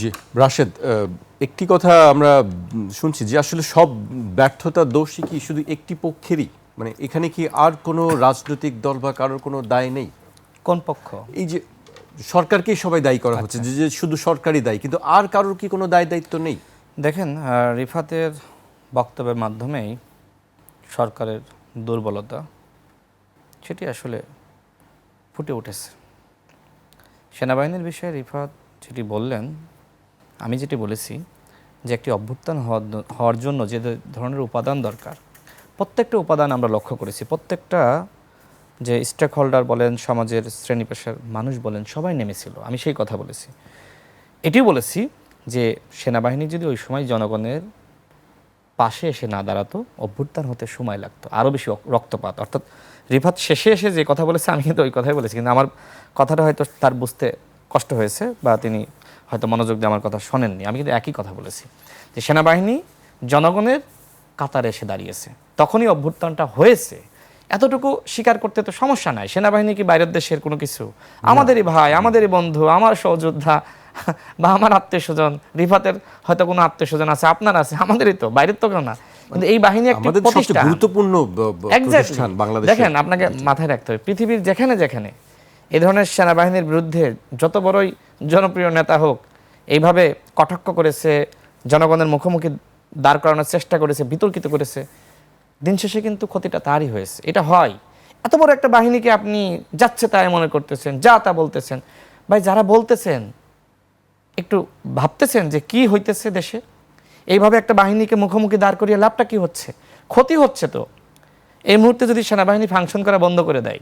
জি। রাশেদ একটি কথা আমরা শুনছি যে আসলে সব ব্যর্থতার দোষী কি শুধু একটি পক্ষেরই? মানে এখানে কি আর কোনো রাজনৈতিক দল বা কারোর কোনো দায় নেই? কোন পক্ষ? এই যে সরকারকেই সবাই দায়ী করা হচ্ছে যে যে শুধু সরকারই দায়ী কিন্তু আর কারোর কি কোনো দায় দায়িত্ব নেই? দেখেন রিফাতের বক্তব্যের মাধ্যমেই সরকারের দুর্বলতা সেটি আসলে ফুটে উঠেছে। সেনাবাহিনীর বিষয়ে রিফাত যেটি বললেন আমি যেটি বলেছি যে একটি অভ্যুত্থান হওয়ার জন্য যে ধরনের উপাদান দরকার, প্রত্যেকটা উপাদান আমরা লক্ষ্য করেছি। প্রত্যেকটা যে স্টেক হোল্ডার বলেন, সমাজের শ্রেণি পেশার মানুষ বলেন, সবাই নেমেছিল। আমি সেই কথা বলেছি। এটিও বলেছি যে সেনাবাহিনী যদি ওই সময় জনগণের পাশে এসে না দাঁড়াতো, অভ্যুত্থান হতে সময় লাগতো, আরও বেশি রক্তপাত। অর্থাৎ রিফাত শেষে এসে যে কথা বলেছে, আমি কিন্তু ওই কথাই বলেছি। কিন্তু আমার কথাটা হয়তো তার বুঝতে কষ্ট হয়েছে বা তিনি হয়তো মনোযোগ দিয়ে আমার কথা শোনেননি। আমি কিন্তু একই কথা বলেছি যে সেনাবাহিনী জনগণের কাতারে এসে দাঁড়িয়েছে। তখনই অভ্যুত্থানটা হয়েছে। এতটুকু স্বীকার করতে তো সমস্যা নাই। সেনাবাহিনী কি বাইরের দেশের কোনো কিছু? আমাদেরই ভাই আমাদেরই বন্ধু আমার সহযোদ্ধা বা আমার আত্মীয় স্বজন রিফাতের হয়তো কোনো আত্মীয় স্বজন আছে আপনার আছে আমাদেরই তো বাইরের তো কেউ না। কিন্তু এই বাহিনী একটি প্রতিষ্ঠান। গুরুত্বপূর্ণ. প্রতিষ্ঠান বাংলাদেশ দেখেন আপনাকে মাথায় রাখতে হবে পৃথিবীর যেখানে যেখানে এই ধরনের সেনাবাহিনীর বিরুদ্ধে যত বড়ই জনপ্রিয় নেতা হোক, এইভাবে কটাক্ষ করেছে, জনগণের মুখোমুখি দাঁড় করানোর চেষ্টা করেছে, বিতর্কিত করেছে, দিন শেষে কিন্তু ক্ষতিটা তারই হয়েছে। এটা হয়। এত বড় একটা বাহিনীকে আপনি যাচ্ছে তাই মনে করতেছেন, যা তা বলতেছেন। ভাই, যারা বলতেছেন, একটু ভাবতেছেন যে কি হইতেছে দেশে? এইভাবে একটা বাহিনীকে মুখোমুখি দাঁড় করিয়ে লাভটা কি হচ্ছে? ক্ষতি হচ্ছে তো। এই মুহূর্তে যদি সেনাবাহিনী ফাংশন করা বন্ধ করে দেয়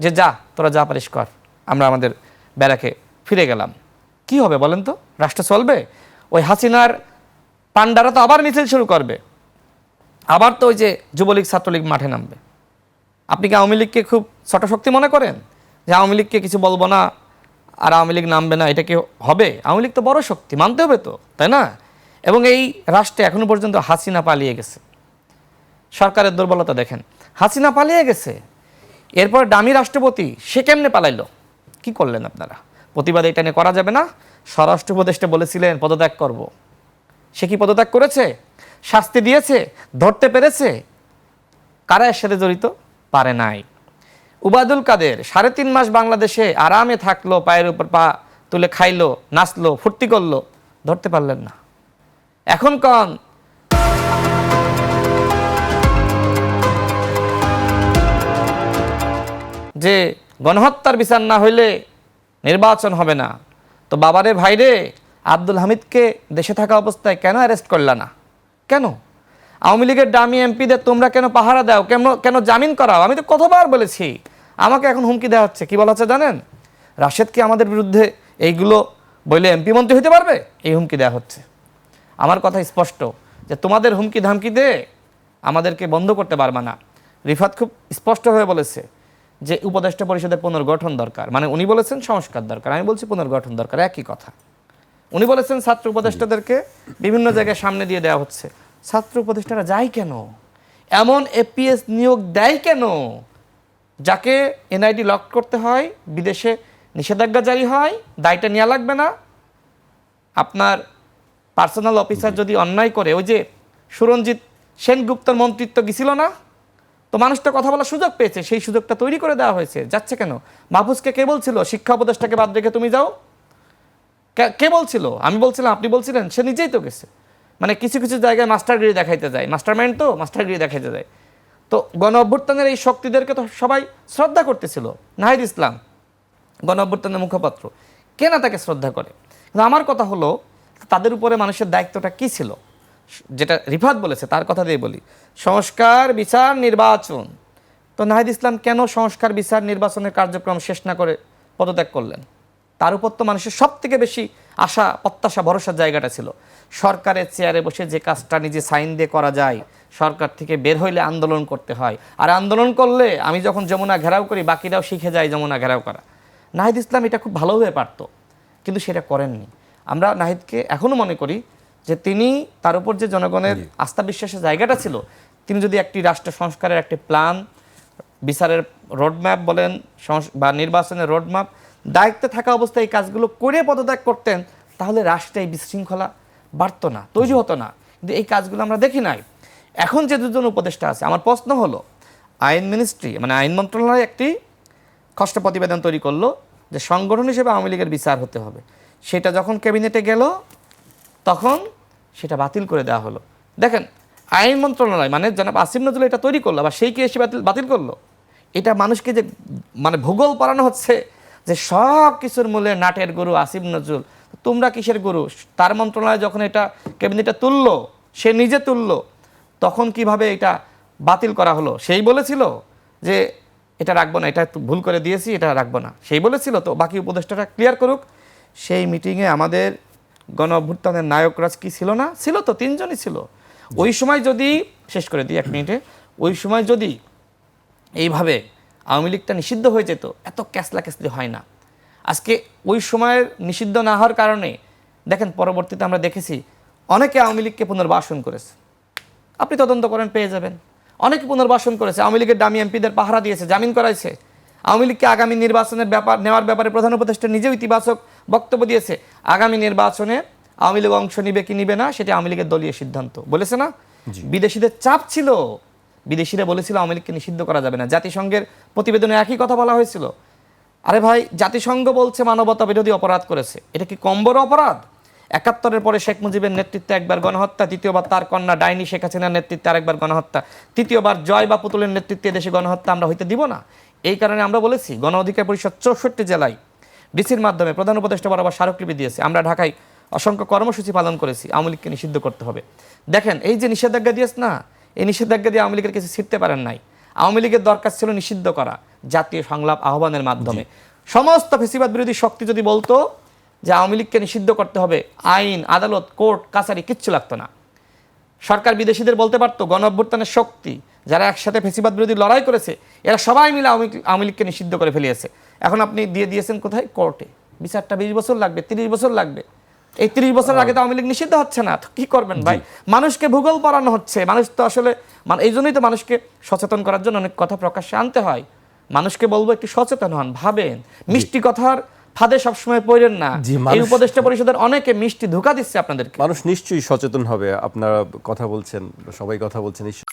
যে যা, তোরা যা পারিস কর। আমরা আমাদের ব্যারাকে ফিরে গেলাম। কি হবে বলেন তো? রাষ্ট্র চলবে? ওই হাসিনার পান্ডারা তো আবার মিছিল শুরু করবে। আবার তো ওই যে যুবলীগ, ছাত্রলীগ মাঠে নামবে। আপনি কি আওয়ামী লীগকে খুব ছোট শক্তি মনে করেন? যে আওয়ামী লীগকে কিছু বলব না আর আওয়ামী লীগ নামবে না, এটা কি হবে? আওয়ামী লীগ তো বড় শক্তি, মানতে হবে তো, তাই না? এবং এই রাষ্ট্রে এখনও পর্যন্ত হাসিনা পালিয়ে গেছে। সরকারের দুর্বলতা দেখেন, হাসিনা পালিয়ে গেছে। এরপর দামি রাষ্ট্রপতি, সে কেমনে পালাইলো? কি করলেন আপনারা? প্রতিবাদ এটা নিয়ে করা যাবে না। স্বরাষ্ট্র উপদেষ্টা বলেছিলেন, পদত্যাগ করব। সে কি পদত্যাগ করেছে? শাস্তি দিয়েছে? ধরতে পেরেছে? কারা এর সাথে জড়িত? পারে নাই। উবাদুল কাদের সাড়ে তিন মাস বাংলাদেশে আরামে থাকল, পায়ের উপর পা তুলে খাইলো, নাচলো, ফুর্তি করল। ধরতে পারলেন না। এখন কন? যে গণহত্যার বিচার না হইলে নির্বাচন হবে না। তো বাবারে, ভাইরে, আব্দুল হামিদকে দেশে থাকা অবস্থায় কেন অ্যারেস্ট করলা না? কেন? আওয়ামী লীগের ডামি এমপিদের তোমরা কেন পাহারা দাও? কেন কেন জামিন করাও? আমি তো কতবার বলেছি, আমাকে এখন হুমকি দেওয়া হচ্ছে, কি বলা হচ্ছে জানেন? রাশেদ কি আমাদের বিরুদ্ধে এইগুলো বলে এমপি মন্ত্রী হতে পারবে? এই হুমকি দেওয়া হচ্ছে। আমার কথা স্পষ্ট, যে তোমাদের হুমকি ধামকি দে আমাদেরকে বন্ধ করতে পারবে না। রিফাত খুব স্পষ্ট হয়ে বলেছে যে উপদেষ্টা পরিষদের পুনর্গঠন দরকার মানে উনি বলেছেন সংস্কার দরকার, আমি বলছি পুনর্গঠন দরকার, একই কথা। উনি বলেছেন ছাত্র উপদেষ্টাদেরকে বিভিন্ন জায়গায় সামনে দিয়ে দেওয়া হচ্ছে। ছাত্র উপদেষ্টারা যায় কেন? এমন এপিএস নিয়োগ দেয় কেন? যাকে এনআইডি লক করতে হয়, বিদেশে নিষেধাজ্ঞা জারি হয়, দায়টা নেওয়া লাগবে না। আপনার পার্সোনাল অফিসার যদি অন্যায় করে, ওই যে সুরঞ্জিত সেনগুপ্তর মন্ত্রিত্ব গেছিল না? তো মানুষটা কথা বলার সুযোগ পেয়েছে, সেই সুযোগটা তৈরি করে দেওয়া হয়েছে। যাচ্ছে কেন? মাহফুজকে কে বলছিল? শিক্ষা উপদেষ্টাকে বাদ রেখে তুমি যাও। কে- বলছিল? আমি বলছিলাম, আপনি বলছিলেন, সে নিজেই তো গেছে। মানে কিছু কিছু জায়গায় মাস্টারগিরি দেখাইতে যায় মাস্টার মাইন্ড তো মাস্টারগিরি দেখাইতে যায়। তো গণ অভ্যুত্থানের এই শক্তিদেরকে তো সবাই শ্রদ্ধা করতেছিল, নাহিদ ইসলাম, গণ অভ্যুত্থানের মুখপাত্র। কে না তাকে শ্রদ্ধা করে? কিন্তু আমার কথা হলো, তাদের উপরে মানুষের দায়িত্বটা কী ছিল? যেটা রিফাত বলেছে, তার কথা দিয়ে বলি। সংস্কার, বিচার, নির্বাচন। তো নাহিদ ইসলাম কেন সংস্কার, বিচার, নির্বাচনের কার্যক্রম শেষ না করে পদত্যাগ করলেন? তার উপর তো মানুষের সব থেকে বেশি আশা, প্রত্যাশা, ভরসার জায়গাটা ছিল। সরকারের চেয়ারে বসে যে কাজটা নিজে সাইন দিয়ে করা যায়, সরকার থেকে বের হইলে আন্দোলন করতে হয়। আর আন্দোলন করলে আমি যখন যমুনা ঘেরাও করি, বাকিরাও শিখে যায় যমুনা ঘেরাও করা। নাহিদ ইসলাম এটা খুব ভালোভাবে পারত, কিন্তু সেটা করেননি। আমরা নাহিদকে এখনও মনে করি যে তিনি তার উপর যে জনগণের আস্থা বিশ্বাসের জায়গাটা ছিল তিনি যদি একটি রাষ্ট্র সংস্কারের একটি প্ল্যান বিচারের রোডম্যাপ বলেন বা নির্বাচনের রোডম্যাপ দায়িত্বে থাকা অবস্থায় এই কাজগুলো করে পদত্যাগ করতেন তাহলে রাষ্ট্রে এই বিশৃঙ্খলা বাড়তো না তৈরি হতো না। কিন্তু এই কাজগুলো আমরা দেখি নাই। এখন যে দুজন উপদেষ্টা আছে আমার প্রশ্ন হলো আইন মিনিস্ট্রি মানে আইন মন্ত্রণালয় একটি খসড়া প্রতিবেদন তৈরি করল যে সংগঠন হিসেবে আওয়ামী লীগের বিচার হতে হবে। সেটা যখন ক্যাবিনেটে গেল তখন সেটা বাতিল করে দেওয়া হলো। দেখেন, আইন মন্ত্রণালয় মানে জনাব আসিম নজরুল এটা তৈরি করল বা সেই কি এসে বাতিল বাতিল করল। এটা মানুষকে যে মানে ভূগোল পড়ানো হচ্ছে যে সব কিছুর মূলে নাটের গুরু আসিম নজরুল, তোমরা কিসের গুরু? তার মন্ত্রণালয় যখন এটা ক্যাবিনেটে তুললো, সে নিজে তুললো, তখন কীভাবে এটা বাতিল করা হলো? সেই বলেছিল যে এটা রাখব না, এটা ভুল করে দিয়েছি, এটা রাখব না। সেই বলেছিল, তো বাকি উপদেষ্টাটা ক্লিয়ার করুক, সেই মিটিংয়ে আমাদের গণ নায়করাজ কি ছিল না? ছিল তো, তিনজনই ছিল। ওই সময় যদি, শেষ করে দিই এক মিনিটে, ওই সময় যদি এইভাবে আওয়ামী লীগটা নিষিদ্ধ হয়ে যেত, এত ক্যাসলা ক্যাসলি হয় না। আজকে ওই সময়ের নিষিদ্ধ না হওয়ার কারণে, দেখেন পরবর্তীতে আমরা দেখেছি, অনেকে আওয়ামী লীগকে পুনর্বাসন করেছে। আপনি তদন্ত করেন, পেয়ে যাবেন। অনেকে পুনর্বাসন করেছে। আওয়ামী লীগের দামি এমপিদের পাহারা দিয়েছে, জামিন করাইছে। আওয়ামী লীগকে আগামী নির্বাচনের ব্যাপার নেওয়ার ব্যাপারে প্রধান উপদেষ্টা নিজেও ইতিবাচক বক্তব্য দিয়েছে। আগামী নির্বাচনে আওয়ামী লীগ অংশ নিবে কি নিবে না সেটা আওয়ামী লীগের দলীয় সিদ্ধান্ত। বলেছে না? বিদেশিদের চাপ ছিল। বিদেশিরা বলেছিল আওয়ামী লীগকে নিষিদ্ধ করা যাবে না। জাতিসংঘের প্রতিবেদনে একই কথা বলা হয়েছিল। আরে ভাই জাতিসংঘ বলছে মানবতা বিরোধী অপরাধ করেছে। এটা কি কম বড় অপরাধ? একাত্তরের পরে শেখ মুজিবের নেতৃত্বে একবার গণহত্যা দ্বিতীয়বার তার কন্যা ডাইনি শেখ হাসিনার নেতৃত্বে আরেকবার গণহত্যা তৃতীয়বার জয় বা পুতুলের নেতৃত্বে দেশে গণহত্যা আমরা হইতে দিব না। এই কারণে আমরা বলেছি গণ অধিকার পরিষদ চৌষট্টি জেলায় ডিসির মাধ্যমে প্রধান উপদেষ্টা বরাবর স্মারকলিপি দিয়েছে। আমরা ঢাকায় অসংখ্য কর্মসূচি পালন করেছি আওয়ামী লীগকে নিষিদ্ধ করতে হবে। দেখেন এই যে নিষেধাজ্ঞা দিয়েছ না এই নিষেধাজ্ঞা দিয়ে আওয়ামী লীগের কিছু ছিটতে পারেন নাই। আওয়ামী লীগের দরকার ছিল নিষিদ্ধ করা জাতীয় সংলাপ আহ্বানের মাধ্যমে। সমস্ত ফেসিবাদ বিরোধী শক্তি যদি বলতো যে আওয়ামী লীগকে নিষিদ্ধ করতে হবে আইন আদালত কোর্ট কাছারি কিচ্ছু লাগতো না। সরকার বিদেশিদের বলতে পারতো গণ অভ্যুত্থানের শক্তি যারা একসাথে ফেসিবাদ বিরোধী লড়াই করেছে এরা সবাই মিলে আওয়ামী আওয়ামী লীগকে নিষিদ্ধ করে ফেলিয়েছে। এখন আপনি দিয়ে দিয়েছেন কোথায়? কোর্টে। বিচারটা বিশ বছর লাগবে তিরিশ বছর লাগবে। এই তিরিশ বছর আগে তো আওয়ামী লীগ নিষিদ্ধ হচ্ছে না তো কি করবেন ভাই? মানুষকে ভূগোল পড়ানো হচ্ছে। মানুষ তো আসলে মানে এই জন্যই তো মানুষকে সচেতন করার জন্য অনেক কথা প্রকাশ্যে আনতে হয়। মানুষকে বলব একটু সচেতন হন ভাবেন। মিষ্টি কথার ফাঁদে সবসময় পড়েন না। এই উপদেষ্টা পরিষদের অনেকে মিষ্টি ধোকা দিচ্ছে আপনাদেরকে। মানুষ নিশ্চয়ই সচেতন হবে। আপনারা কথা বলছেন সবাই কথা বলছেন। নিশ্চয়ই